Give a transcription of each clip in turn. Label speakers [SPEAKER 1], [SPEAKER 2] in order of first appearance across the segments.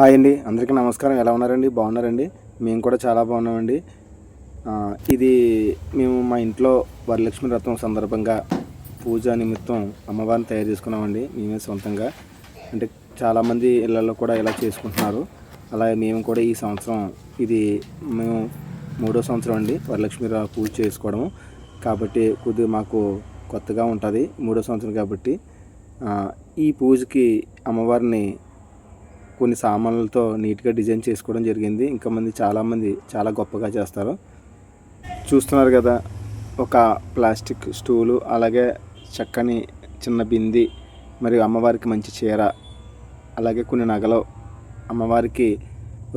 [SPEAKER 1] Hi అండి. అందరికీ నమస్కారం. ఎలా ఉన్నారండి? బాగున్నారండి? మేము కూడా చాలా బాగున్నామండి. ఇది మేము మా ఇంట్లో వరలక్ష్మి వ్రతం సందర్భంగా పూజ నిమిత్తం అమ్మవారిని తయారు చేసుకున్నామండి. మేమే సొంతంగా. అంటే చాలామంది ఇళ్ళల్లో కూడా ఇలా చేసుకుంటున్నారు. అలాగే మేము కూడా ఈ సంవత్సరం ఇది మేము మూడో సంవత్సరం అండి వరలక్ష్మి పూజ చేసుకోవడము. కాబట్టి కొద్దిగా మాకు కొత్తగా ఉంటుంది మూడో సంవత్సరం కాబట్టి ఈ పూజకి అమ్మవారిని కొన్ని సామాన్లతో నీట్గా డిజైన్ చేసుకోవడం జరిగింది. ఇంకా మంది చాలామంది చాలా గొప్పగా చేస్తారు. చూస్తున్నారు కదా ఒక ప్లాస్టిక్ స్టూలు అలాగే చక్కని చిన్న బింది మరియు అమ్మవారికి మంచి చీర అలాగే కొన్ని నగలు. అమ్మవారికి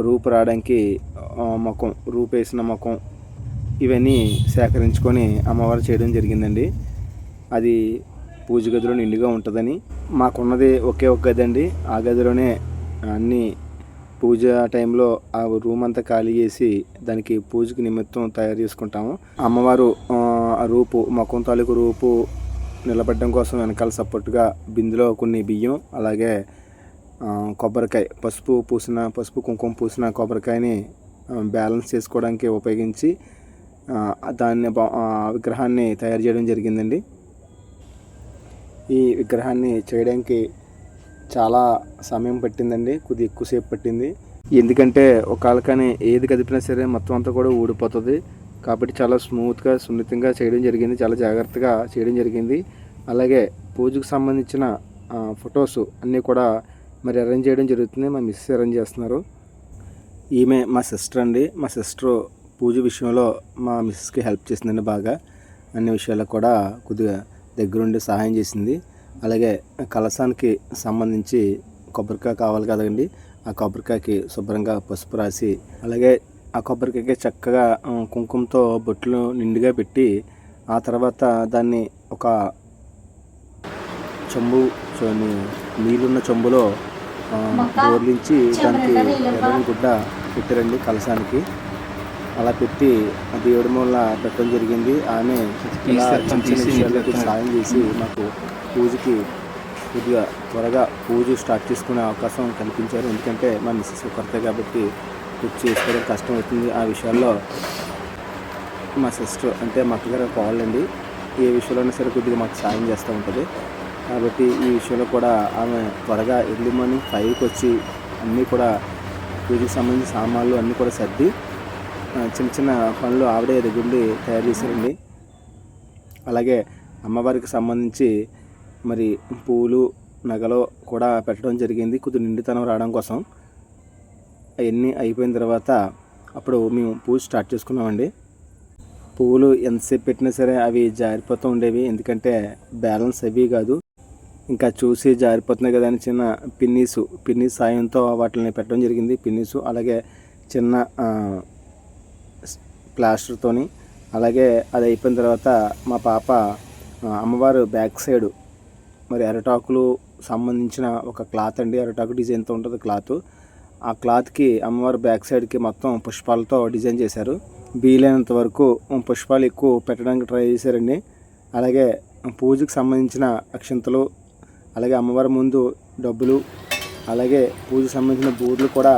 [SPEAKER 1] రూపు రావడానికి ముఖం రూపు వేసిన ముఖం ఇవన్నీ సేకరించుకొని అమ్మవారు చేయడం జరిగిందండి. అది పూజ గదిలో నిండుగా ఉంటుందని. మాకున్నది ఒకే ఒక గది అండి. ఆ గదిలోనే అన్నీ పూజ టైంలో ఆ రూమ్ అంతా ఖాళీ చేసి దానికి పూజకి నిమిత్తం తయారు చేసుకుంటాము. అమ్మవారు ఆ, రూపు మొఖం తాలూకు రూపు నిలబడడం కోసం వెనకాల సపోర్ట్గా బిందులో కొన్ని బియ్యం అలాగే కొబ్బరికాయ పసుపు పూసిన పసుపు కుంకుమ పూసిన కొబ్బరికాయని బ్యాలెన్స్ చేసుకోవడానికి ఉపయోగించి దాన్ని విగ్రహాన్ని తయారు చేయడం జరిగిందండి. ఈ విగ్రహాన్ని చేయడానికి చాలా సమయం పట్టిందండి కొద్ది ఎక్కువసేపు పట్టింది. ఎందుకంటే ఒకళ్ళకని ఏది కదిపినా సరే మొత్తం అంతా కూడా ఊడిపోతుంది. కాబట్టి చాలా స్మూత్గా సున్నితంగా చేయడం జరిగింది. చాలా జాగ్రత్తగా చేయడం జరిగింది. అలాగే పూజకు సంబంధించిన ఫొటోస్ అన్నీ కూడా మరి అరేంజ్ చేయడం జరుగుతుంది. మా మిస్ అరేంజ్ చేస్తున్నారు. ఈమె మా సిస్టర్ అండి. మా సిస్టర్ పూజ విషయంలో మా మిస్కి హెల్ప్ చేసిందండి బాగా. అన్ని విషయాల్లో కూడా కొద్దిగా దగ్గరుండి సహాయం చేసింది. అలాగే కలసానికి సంబంధించి కొబ్బరికాయ కావాలి కదండి. ఆ కొబ్బరికాయకి శుభ్రంగా పసుపు రాసి అలాగే ఆ కొబ్బరికాయకి చక్కగా కుంకుమతో బొట్లు నిండుగా పెట్టి ఆ తర్వాత దాన్ని ఒక చెంబు నీళ్ళున్న చెంబులో బోర్లించి దానికి ఎర్రని గుడ్డ పెట్టారండి కలసానికి అలా పెట్టి దేవుడి మూల పెట్టడం జరిగింది. ఆమె సాయం చేసి మాకు పూజకి కొద్దిగా త్వరగా పూజ స్టార్ట్ చేసుకునే అవకాశం కల్పించారు. ఎందుకంటే మా మిస్సెస్ కొరత కాబట్టి పూజ చేసుకోవడం కష్టం అవుతుంది ఆ విషయాల్లో మా సిస్టర్ అంటే మా అక్కగారు కావాలండి ఏ విషయంలోనే సరే కొద్దిగా మాకు సాయం చేస్తూ ఉంటుంది. కాబట్టి ఈ విషయంలో కూడా ఆమె త్వరగా ఎర్లీ మార్నింగ్ ఫైవ్కి వచ్చి అన్నీ కూడా పూజకి సంబంధించిన సామాన్లు అన్నీ కూడా సర్ది చిన్న చిన్న పనులు ఆవిడే దగ్గరుండి తయారు చేశారండి. అలాగే అమ్మవారికి సంబంధించి మరి పూలు నగలు కూడా పెట్టడం జరిగింది. కొద్ది నిండుతనం రావడం కోసం. అవన్నీ అయిపోయిన తర్వాత అప్పుడు మేము పూజ స్టార్ట్ చేసుకున్నామండి. పువ్వులు ఎంతసేపు పెట్టినా సరే అవి జారిపోతూ ఉండేవి. ఎందుకంటే బ్యాలెన్స్ అవి కాదు. ఇంకా చూసి జారిపోతున్నాయి కదా అని చిన్న పిన్నీసు పిన్నీస్ సాయంతో వాటిని పెట్టడం జరిగింది. పిన్నీసు అలాగే చిన్న ప్లాస్టర్తోని అలాగే అది అయిపోయిన తర్వాత మా పాప అమ్మవారు బ్యాక్ సైడ్ మరి అరటాకులు సంబంధించిన ఒక క్లాత్ అండి. అరటాకు డిజైన్తో ఉంటుంది క్లాత్. ఆ క్లాత్కి అమ్మవారు బ్యాక్ సైడ్కి మొత్తం పుష్పాలతో డిజైన్ చేశారు. వీలైనంత వరకు పుష్పాలు ఎక్కువ పెట్టడానికి ట్రై చేశారండి. అలాగే పూజకు సంబంధించిన అక్షంతలు అలాగే అమ్మవారి ముందు డబ్బులు అలాగే పూజకు సంబంధించిన బూర్లు కూడా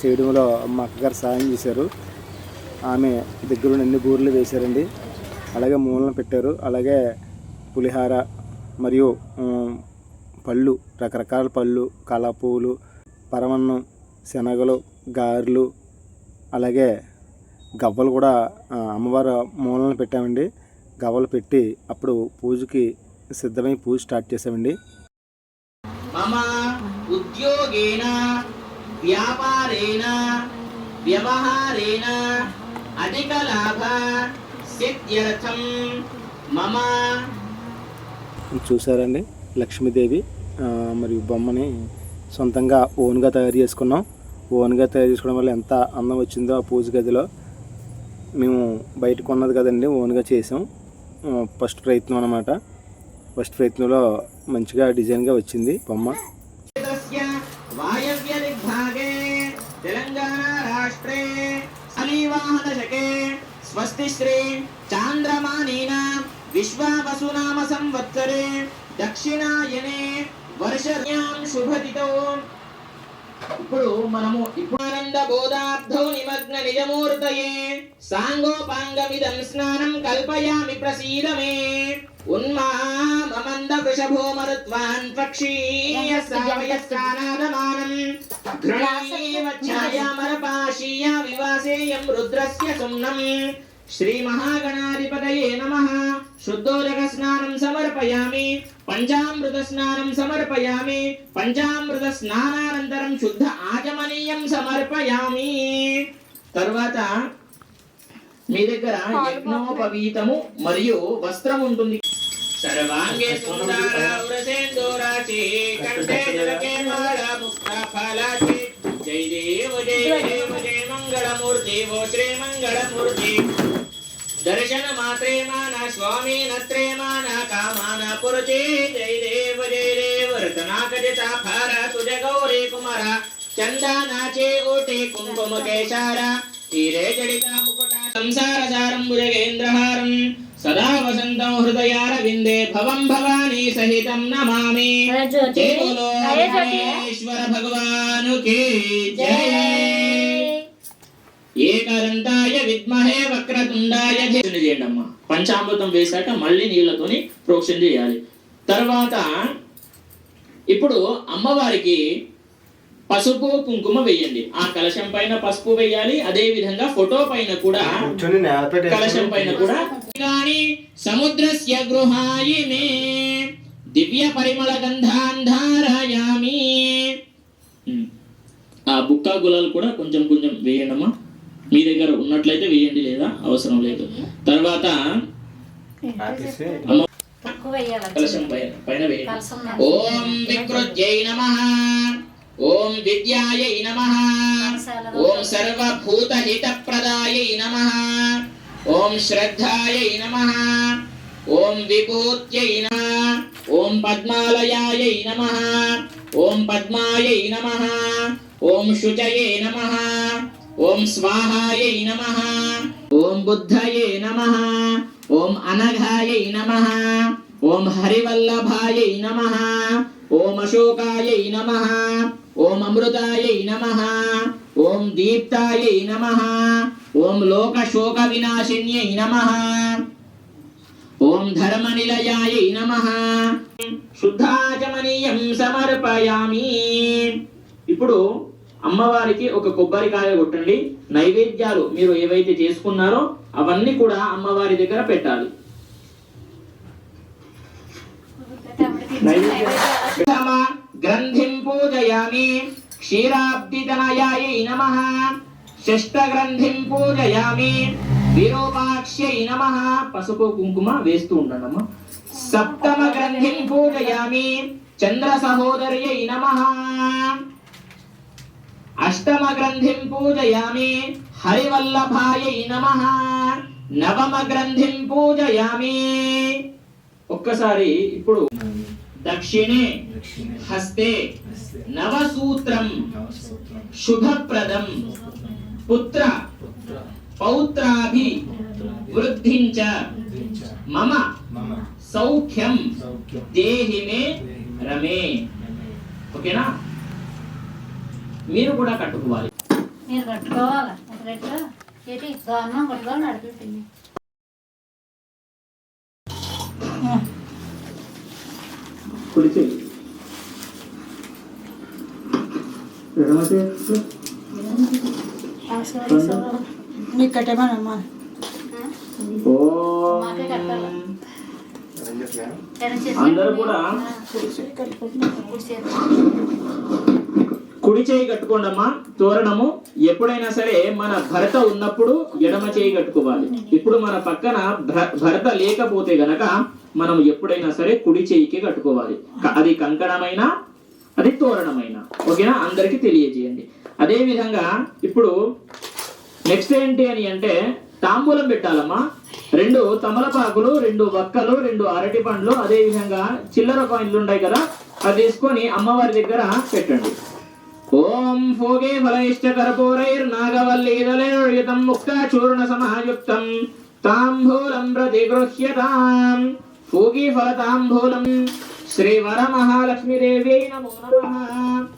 [SPEAKER 1] చేయడంలో మా అక్కగారు సహాయం చేశారు. ఆమె దగ్గర అన్ని బూరెలు వేశారండి? అలాగే మూలన పెట్టారు. అలాగే పులిహార మరియు పళ్ళు రకరకాల పళ్ళు కళాపూలు పరమన్నం శనగలు గారెలు అలాగే గవ్వలు కూడా అమ్మవారు మూలన పెట్టామండి. గవ్వలు పెట్టి అప్పుడు పూజకి సిద్ధమై పూజ స్టార్ట్ చేసామండి
[SPEAKER 2] ఉద్యోగేన వ్యాపారేణ వ్యవహారేణ అధిక లాభ సిద్ధ్యర్థం మమ
[SPEAKER 1] చూసారండి లక్ష్మీదేవి మరియు బొమ్మని సొంతంగా ఓన్గా తయారు చేసుకున్నాం. ఓన్గా తయారు చేసుకోవడం వల్ల ఎంత అందం వచ్చిందో ఆ పూజ గదిలో. మేము బయట కొన్నది కదండి ఓన్గా చేసాం. ఫస్ట్ ప్రయత్నం అనమాట ఫస్ట్ ప్రయత్నంలో మంచిగా డిజైన్గా వచ్చింది బొమ్మ.
[SPEAKER 2] నవవింశోహత స్వస్తి శ్రీ చాంద్రమానీన విశ్వావసునామ సంవత్సరే దక్షిణాయనే వర్షర్యాం శుభతితో ఇప్పుడు మనము ఇప్పుడానంద బోధార్థౌ నిమగ్న నిజమూర్తయే. సాంగోపాంగమిదం స్నానం కల్పయామి ప్రసీదమే. ఉన్మా ఉన్మామంద వృషభో మరుత్వాన్ పక్షీయ సావయస్కానాదమానం ఘృణీవ ఛాయామరపాశీయ వివాసేయం రుద్రస్య సుమ్నం శ్రీ మహాగణాధిపతయే నమః. శుద్ధోదక స్నానం సమర్పయామి. పంచామృత స్నానం సమర్పయామి. పంచామృత స్నానానంతరం శుద్ధ ఆచమనీయం సమర్పయామి. తర్వాత మీ దగ్గర యజ్ఞోపవీతము మరియు వస్త్రం ఉంటుంది సర్వాంగే సుందరావృసేందోరాచి కంఠే జలకే మాల ముక్త ఫలాచి జై దేవ జయ దేవ జయ మంగళమూర్తి ఓ శ్రీ మంగళమూర్తి. దర్శన మాత్రే మాన స్వామి నత్రే మాన కామాన పురతే జై దేవ జయ దేవ రతనాకజిత భార తుజ గౌరీ కుమార. చందనాచే ఓటే కుంకుమ కేశార. తీరే జడిత ముకుట సంసార సారం భుజగేంద్రహారం. సదా వసంతం హృదయార విందే భవం భవానీ సహితం నమామి
[SPEAKER 3] జ్యోతి
[SPEAKER 2] జై బోలో
[SPEAKER 3] అయ్యే జ్యోతి
[SPEAKER 2] గణేశ్వర భగవాను కి జై ఏకదంతాయ విద్మహే వక్రతుండాయ చేయండి అమ్మా. పంచామృతం వేశాక మళ్ళీ నీళ్ళతోని ప్రోక్షణ చేయాలి. తర్వాత ఇప్పుడు అమ్మవారికి పసుపు కుంకుమ వేయండి. ఆ కలశం పైన పసుపు వేయాలి. అదే విధంగా ఫోటో పైన కూడా కలశం పైన కూడా గాని సముద్రస్య గృహాయి మే. దివ్య పరిమళ గంధాంధారయామి. ఉమ్. ఆ బుక్కా గులాలు కూడా కొంచెం కొంచెం వేయండమ్మా. మీ దగ్గర ఉన్నట్లయితే వేయండి లేదా? అవసరం లేదు. తర్వాత కలశం పైన వేయండి. ఓం వికృత్యై నమః. ఓం విద్యాయై నమః. ఓం సర్వభూతహితప్రదాయై నమః. ఓం శ్రద్ధాయై నమః ఓం విభూత్యై నమః ఓం పద్మాలయాయై నమః ఓం పద్మాయై నమః ఓం శుచయే నమః ఓం స్వాహాయై నమః ఓం బుద్ధయే నమః ఓం అనఘాయై నమః ఓం హరివల్లభాయై నమః ఓం అశోకాయై నమః ఓం అమృతాయై నమః ఓం దీప్తాయై నమః ఓం లోకశోక వినాశిన్యై నమ. ఓం ధర్మనిలయాయై నమ. శుద్ధాచమనీయం సమర్పయామి. ఇప్పుడు అమ్మవారికి ఒక కొబ్బరికాయ కొట్టండి. నైవేద్యాలు మీరు ఏవైతే చేసుకున్నారో అవన్నీ కూడా అమ్మవారి దగ్గర పెట్టాలి. గ్రంథిం పూజయామి. క్షీరాబ్దితనయాయై నమ. షష్టగ్రంథిం పూజయామి విరూపాక్ష్యై నమః పసుపు కుంకుమ వేస్తూ ఉండనమ్మా సప్తమ గ్రంథిం పూజయామి చంద్ర సహోదర్యై నమః అష్టమ గ్రంథిం పూజయామి హరివల్లభాయై నమః నవమ గ్రంథిం పూజయామి ఒక్కసారి ఇప్పుడు దక్షిణే హస్తే నవసూత్రం శుభప్రదం పుత్ర. పౌత్రాభి. వృద్ధించ. మమ. సౌఖ్యం. దేహి మే రమే. ఓకేనా? మీరు కూడా కట్టుకోవాలి.
[SPEAKER 3] మీరు కట్టుకోవాలి? ఏంటి? దారుణం కట్టుకోవాలి
[SPEAKER 2] ఎడమ చేయి
[SPEAKER 4] మీకు కట్టేమనమ్మా
[SPEAKER 2] ఓం.
[SPEAKER 3] మాకే కట్టాలి.
[SPEAKER 2] అందరూ కూడా? కుడి చేయి కట్టుకోండి అమ్మా తోరణము ఎప్పుడైనా సరే మన భర్త ఉన్నప్పుడు ఎడమ చేయి కట్టుకోవాలి. ఇప్పుడు మన పక్కన భర్త లేకపోతే గనక మనం ఎప్పుడైనా సరే కుడి చేయికి కట్టుకోవాలి. అది కంకణమైన అది తోరణమైన. ఓకేనా? అందరికి తెలియజేయండి. అదేవిధంగా ఇప్పుడు నెక్స్ట్ ఏంటి అని అంటే తాంబూలం పెట్టాలమ్మా. రెండు తమలపాకులు రెండు వక్కలు రెండు అరటి పండ్లు అదేవిధంగా చిల్లర కాయిన్లు ఉంటాయి కదా అది తీసుకొని అమ్మవారి దగ్గర పెట్టండి. ఓం భోగే ఫలైశ్చ కర్పూరైర్ నాగవల్లీదలయుతం ముక్త చూర్ణ సమాయుక్తం తాంబూలం ప్రతిగృహ్యతాం భోగి ఫల తాంబూలం శ్రీ వర మహాలక్ష్మీదేవి నమో నమః.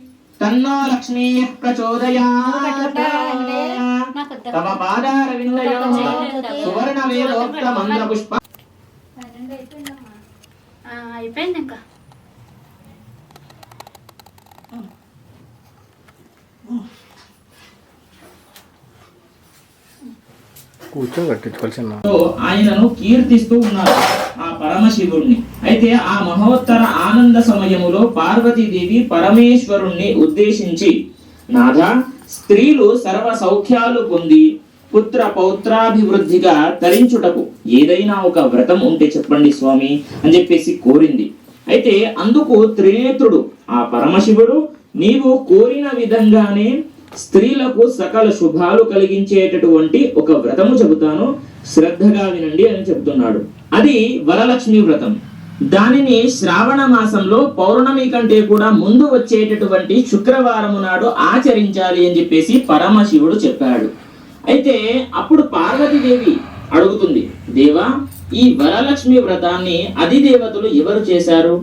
[SPEAKER 2] తన్నో లక్ష్మీ ప్రచోదయాత్ తమ పాదారవిందయో సువర్ణ వేదోక్త పుష్ప
[SPEAKER 3] అయిపోయింది ఇంకా
[SPEAKER 2] తో ఆయనను కీర్తిస్తూ ఉన్నారు. పరమశివుణ్ణి. అయితే ఆ మహోత్తర ఆనంద సమయములో పార్వతీదేవి పరమేశ్వరుణ్ణి ఉద్దేశించి నాథ స్త్రీలు సర్వ సౌఖ్యాలు పొంది పుత్ర పౌత్రాభివృద్ధిగా తరించుటకు ఏదైనా ఒక వ్రతం ఉంటే చెప్పండి స్వామి అని చెప్పేసి కోరింది. అయితే అందుకు త్రినేత్రుడు ఆ పరమశివుడు నీవు కోరిన విధంగానే స్త్రీలకు సకల శుభాలు కలిగించేటటువంటి ఒక వ్రతము చెబుతాను. శ్రద్ధగా వినండి అని చెప్తున్నాడు. అది వరలక్ష్మి వ్రతం. దానిని శ్రావణ మాసంలో పౌర్ణమి కంటే కూడా ముందు వచ్చేటటువంటి శుక్రవారము నాడు ఆచరించాలి అని చెప్పేసి పరమశివుడు చెప్పాడు. అయితే అప్పుడు పార్వతీదేవి అడుగుతుంది దేవా ఈ వరలక్ష్మి వ్రతాన్ని అధిదేవతలు ఎవరు చేశారు?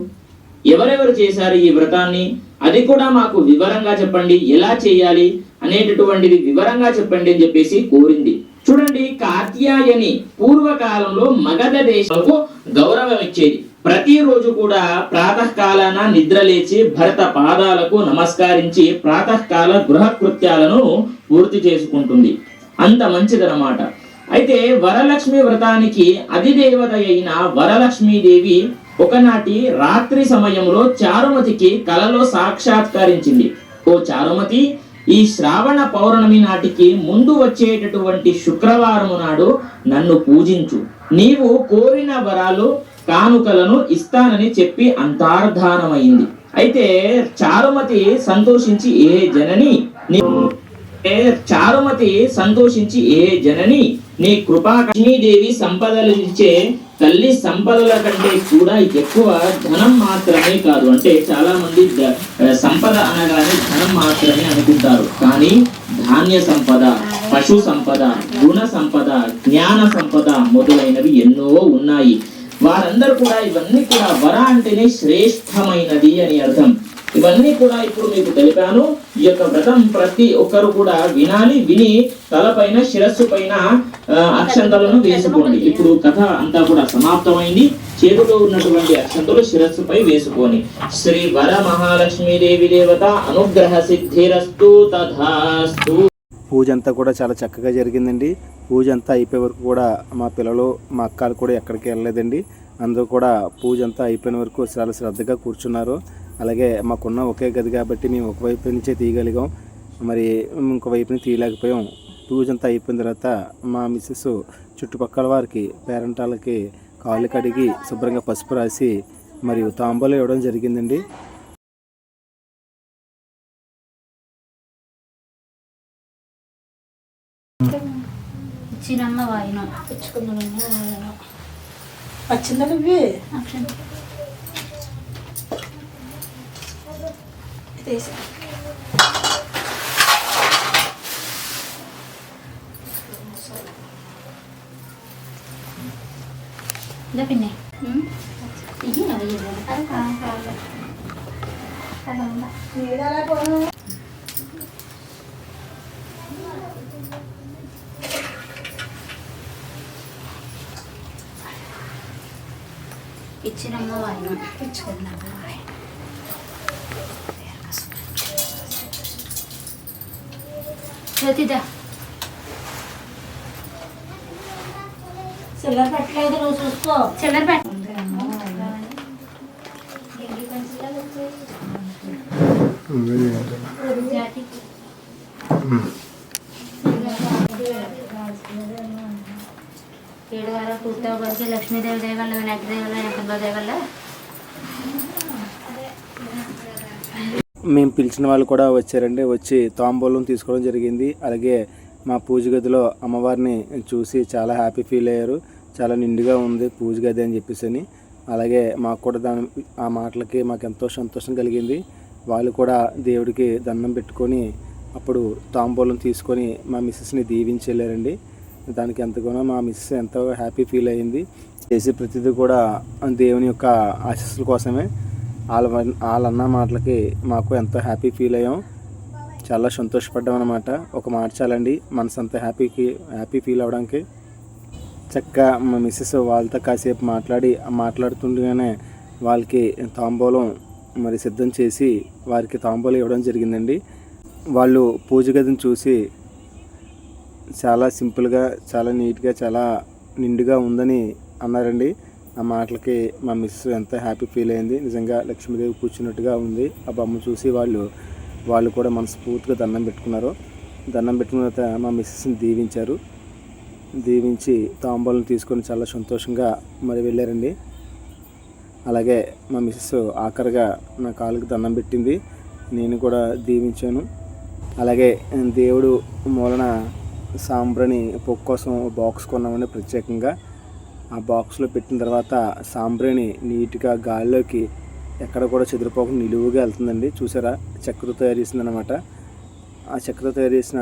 [SPEAKER 2] ఎవరెవరు చేశారు ఈ వ్రతాన్ని? అది కూడా మాకు వివరంగా చెప్పండి ఎలా చేయాలి అనేటటువంటిది వివరంగా చెప్పండి అని చెప్పేసి కోరింది. చూడండి కాత్యాయని పూర్వకాలంలో మగధ దేశాలకు గౌరవం ఇచ్చేది ప్రతిరోజు కూడా ప్రాతకాలాన నిద్రలేచి భరత పాదాలకు నమస్కరించి ప్రాతకాల గృహకృత్యాలను పూర్తి చేసుకుంటుంది. అంత మంచిదన్నమాట. అయితే వరలక్ష్మి వ్రతానికి అధిదేవత అయిన వరలక్ష్మీదేవి ఒకనాటి రాత్రి సమయంలో చారుమతికి కలలో సాక్షాత్కరించింది. ఓ చారుమతి ఈ శ్రావణ పౌర్ణమి నాటికి ముందు వచ్చేటటువంటి శుక్రవారము నాడు నన్ను పూజించు. నీవు కోరిన వరాలు కానుకలను ఇస్తానని చెప్పి అంతార్ధానమైంది. అయితే చారుమతి సంతోషించి ఏ జనని నీ ఏ చారుమతి సంతోషించి ఏ జనని నీ కృపా లక్ష్మీదేవి సంపదలు ఇచ్చే తల్లి సంపదల కంటే కూడా ఎక్కువ ధనం మాత్రమే కాదు. అంటే చాలా మంది సంపద అనగానే ధనం మాత్రమే అనుకుంటారు. కానీ ధాన్య సంపద పశు సంపద గుణ సంపద జ్ఞాన సంపద మొదలైనవి ఎన్నో ఉన్నాయి. వారందరూ కూడా ఇవన్నీ కూడా వర అంటేనే శ్రేష్టమైనది అని అర్థం. ఇవన్నీ కూడా ఇప్పుడు మీకు తెలిపాను. ఈ యొక్క వ్రతం ప్రతి ఒక్కరు కూడా వినాలి విని తలపైన శిరస్సు పైన ఆ, అక్షంతలను వేసుకోండి. ఇప్పుడు కథ అంతా కూడా సమాప్తమైంది. చేతిలో ఉన్నటువంటి అక్షంతలు శిరస్సుపై వేసుకొని శ్రీ వర మహాలక్ష్మీదేవి దేవత అనుగ్రహ సిద్ధిరస్తు తథాస్తు.
[SPEAKER 1] పూజ అంతా కూడా చాలా చక్కగా జరిగిందండి. పూజ అంతా అయిపోయే వరకు కూడా మా పిల్లలు మా అక్కలు కూడా ఎక్కడికి వెళ్ళలేదండి. అందరూ కూడా పూజ అంతా అయిపోయిన వరకు చాలా శ్రద్ధగా కూర్చున్నారు. అలాగే మాకున్న ఒకే గది కాబట్టి మేము ఒకవైపు నుంచే తీయగలిగాం. మరి ఇంకో వైపుని తీయలేకపోయాం. పూజ అంతా అయిపోయిన తర్వాత మా మిస్సెస్ చుట్టుపక్కల వారికి పేరెంటాలకి కాళ్ళు కడిగి శుభ్రంగా పసుపు రాసి మరియు తాంబూలు ఇవ్వడం జరిగిందండి.
[SPEAKER 3] ఇచ్చినమ్మ వాయినం
[SPEAKER 4] వచ్చిందా ఇవి
[SPEAKER 3] అక్షం
[SPEAKER 4] తీసి
[SPEAKER 3] ఇదా పిన్ని ఇయ్యి అవి ఇవ్వండి. అది కాదు, కాదు. అది ఉందా? ఇచ్చినమ్మ వాయినం ఇచ్చుకున్నాము ప్రతిదా
[SPEAKER 4] చిల్లర పెట్టలేదు నువ్వు చూసుకో.
[SPEAKER 3] చిల్లర పెట్ట లక్ష్మీదేవి దయ వినాయక దయ
[SPEAKER 1] మేము పిలిచిన వాళ్ళు కూడా వచ్చారండి. వచ్చి తాంబూలం తీసుకోవడం జరిగింది. అలాగే మా పూజ గదిలో అమ్మవారిని చూసి చాలా హ్యాపీ ఫీల్ అయ్యారు. చాలా నిండుగా ఉంది పూజ గది అని చెప్పేసి అని. అలాగే మాకు కూడా దాని ఆ మాటలకి మాకు ఎంతో సంతోషం కలిగింది. వాళ్ళు కూడా దేవుడికి దండం పెట్టుకొని అప్పుడు తాంబూలం తీసుకొని మా మిస్సెస్ని దీవించి వెళ్ళారండి. దానికి ఎంతగానో మా మిస్సెస్ ఎంతో హ్యాపీ ఫీల్ అయ్యింది. చేసే ప్రతిదీ కూడా దేవుని యొక్క ఆశస్సుల కోసమే. వాళ్ళ వాళ్ళన్న మాటలకి మాకు ఎంతో హ్యాపీ ఫీల్ అయ్యాం. చాలా సంతోషపడ్డాం అనమాట ఒక మాట చాలండి మనసు అంత హ్యాపీకి హ్యాపీ ఫీల్ అవడానికి చక్కగా మా మిస్సెస్ వాళ్ళతో కాసేపు మాట్లాడి మాట్లాడుతుండగానే వాళ్ళకి తాంబూలం మరి సిద్ధం చేసి వారికి తాంబూలం ఇవ్వడం జరిగిందండి. వాళ్ళు పూజ గదిని చూసి చాలా సింపుల్గా చాలా నీట్గా చాలా నిండుగా ఉందని అన్నారండి. ఆ మాటలకి మా మిస్ ఎంత హ్యాపీ ఫీల్ అయింది. నిజంగా లక్ష్మీదేవి కూర్చున్నట్టుగా ఉంది. ఆ బొమ్మ చూసి వాళ్ళు వాళ్ళు కూడా మనస్ఫూర్తిగా దండం పెట్టుకున్నారు. దండం పెట్టుకున్న తర్వాత మా మిస్సెస్ని దీవించారు. దీవించి తాంబూలను తీసుకొని చాలా సంతోషంగా మరి వెళ్ళారండి. అలాగే మా మిస్సెస్ ఆఖరిగా నా కాలుకి దండం పెట్టింది. నేను కూడా దీవించాను. అలాగే దేవుడు మూలన సాంబ్రని పొక్కు కోసం బాక్స్ కొన్నామని ప్రత్యేకంగా. ఆ బాక్స్లో పెట్టిన తర్వాత సాంబ్రేని నీట్గా గాలిలోకి ఎక్కడ కూడా చెదిరిపోకుండా నిలువుగా వెళ్తుందండి. చూసారా? చక్కెర తయారు చేసిందనమాట ఆ చక్కెర తయారు చేసిన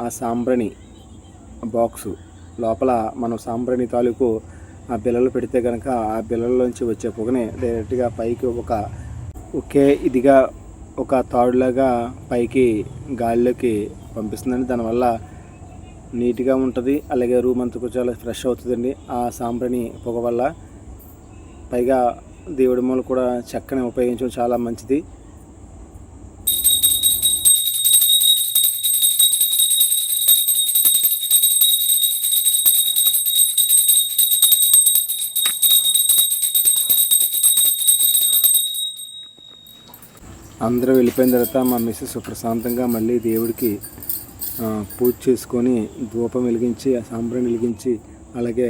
[SPEAKER 1] ఆ సాంబ్రని బాక్సు లోపల మనం సాంబ్రని తాలూకు ఆ బిల్లలు పెడితే కనుక ఆ బిల్లల్లోంచి వచ్చే పొగని డైరెక్ట్గా పైకి ఒక ఒకే ఇదిగా ఒక తాడులాగా పైకి గాలిలోకి పంపిస్తుందండి. దానివల్ల నీట్గా ఉంటుంది. అలాగే రూమ్ అంతా కూడా చాలా ఫ్రెష్ అవుతుందండి. ఆ సాంబ్రని పొగ వల్ల పైగా దేవుడి మూల కూడా చెక్కని ఉపయోగించడం చాలా మంచిది. అందరూ వెళ్ళిపోయిన తర్వాత మా మిస్సెస్ ప్రశాంతంగా మళ్ళీ దేవుడికి పూజ చేసుకొని ధూపం వెలిగించి ఆ సాంబ్రాన్ని వెలిగించి అలాగే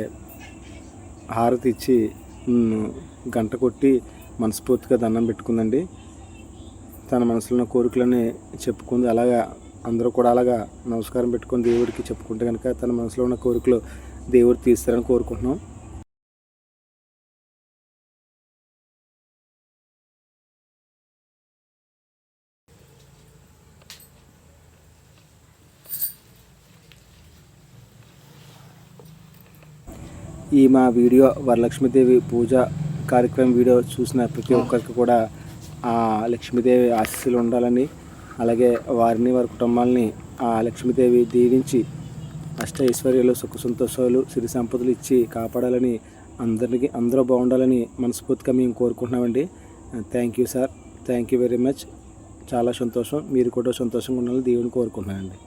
[SPEAKER 1] హారతి ఇచ్చి గంట కొట్టి మనస్ఫూర్తిగా దండం పెట్టుకుందండి. తన మనసులో ఉన్న కోరికలని చెప్పుకుంది. అలాగా అందరూ కూడా అలాగా నమస్కారం పెట్టుకొని దేవుడికి చెప్పుకుంటే కనుక తన మనసులో ఉన్న కోరికలు దేవుడు తీస్తారని కోరుకుంటున్నాం. ఈ మా వీడియో వరలక్ష్మీదేవి పూజ కార్యక్రమం వీడియో చూసిన ప్రతి ఒక్కరికి కూడా ఆ లక్ష్మీదేవి ఆశీస్సులు ఉండాలని అలాగే వారిని వారి కుటుంబాలని ఆ లక్ష్మీదేవి దీవించి అష్ట ఐశ్వర్యాలు సుఖ సంతోషాలు సిరి సంపదలు ఇచ్చి కాపాడాలని అందరికి అందరూ బాగుండాలని మనస్ఫూర్తిగా మేము కోరుకుంటున్నామండి. Thank you sir thank you very much చాలా సంతోషం. మీరు కూడా సంతోషంగా ఉండాలని దేవుని కోరుకుంటున్నానండి.